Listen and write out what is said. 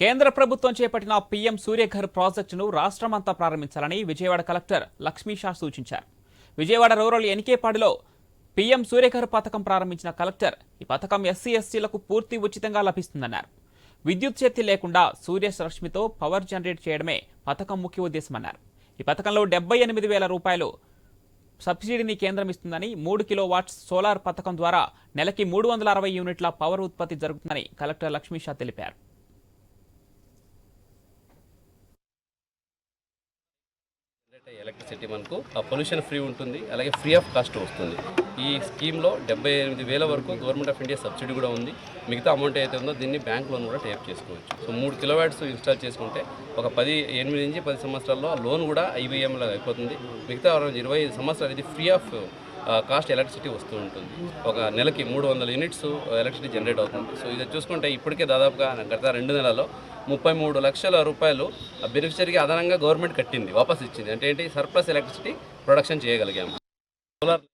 కేంద్ర ప్రభుత్వం చేపట్టిన పీఎం సూర్యఘర్ ప్రాజెక్టును రాష్ట్రమంతా ప్రారంభించాలని విజయవాడ కలెక్టర్ లక్ష్మీషా సూచించారు. విజయవాడ రూరల్ ఎన్కేపాడులో పీఎం సూర్యఘర్ పథకం ప్రారంభించిన కలెక్టర్ ఈ పథకం ఎస్సీ ఎస్టీలకు పూర్తి ఉచితంగా లభిస్తుందన్నారు. విద్యుత్ శక్తి లేకుండా సూర్య రశ్మితో పవర్ జనరేట్ చేయడమే పథకం ముఖ్య ఉద్దేశమన్నారు. ఈ పథకంలో డెబ్బై ఎనిమిది వేల రూపాయలు సబ్సిడీని కేంద్రం ఇస్తుందని మూడు కిలో వాట్స్ సోలార్ పథకం ద్వారా నెలకి మూడు వందల అరవై యూనిట్ల పవర్ ఉత్పత్తి జరుగుతుందని కలెక్టర్ లక్ష్మీషా తెలిపారు. ఎలక్ట్రిసిటీ మనకు ఆ పొల్యూషన్ ఫ్రీ ఉంటుంది అలాగే ఫ్రీ ఆఫ్ కాస్ట్ వస్తుంది. ఈ స్కీమ్లో డెబ్బై ఎనిమిది వేల వరకు గవర్నమెంట్ ఆఫ్ ఇండియా సబ్సిడీ కూడా ఉంది. మిగతా అమౌంట్ అయితే ఉందో దీన్ని బ్యాంక్ లోన్ కూడా టేప్ చేసుకోవచ్చు. సో మూడు కిలోవాట్స్ ఇన్స్టాల్ చేసుకుంటే ఒక పది ఎనిమిది నుంచి పది సంవత్సరాల్లో లోన్ కూడా ఐబీఎంలో అయిపోతుంది. మిగతా ఇరవై ఐదు సంవత్సరాలు ఇది ఫ్రీ ఆఫ్ కాస్ట్ ఎలక్ట్రిసిటీ వస్తూ ఉంటుంది. ఒక నెలకి మూడు వందల యూనిట్స్ ఎలక్ట్రిసిటీ జనరేట్ అవుతుంది సో ఇది చూసుకుంటే ఇప్పటికే దాదాపుగా గత రెండు నెలల్లో ముప్పై మూడు లక్షల రూపాయలు ఆ బెనిఫిషరీకి అదనంగా గవర్నమెంట్ కట్టింది వాపస్ ఇచ్చింది. అంటే ఏంటి? సర్ప్లస్ ఎలక్ట్రిసిటీ ప్రొడక్షన్ చేయగలిగాము. సోలార్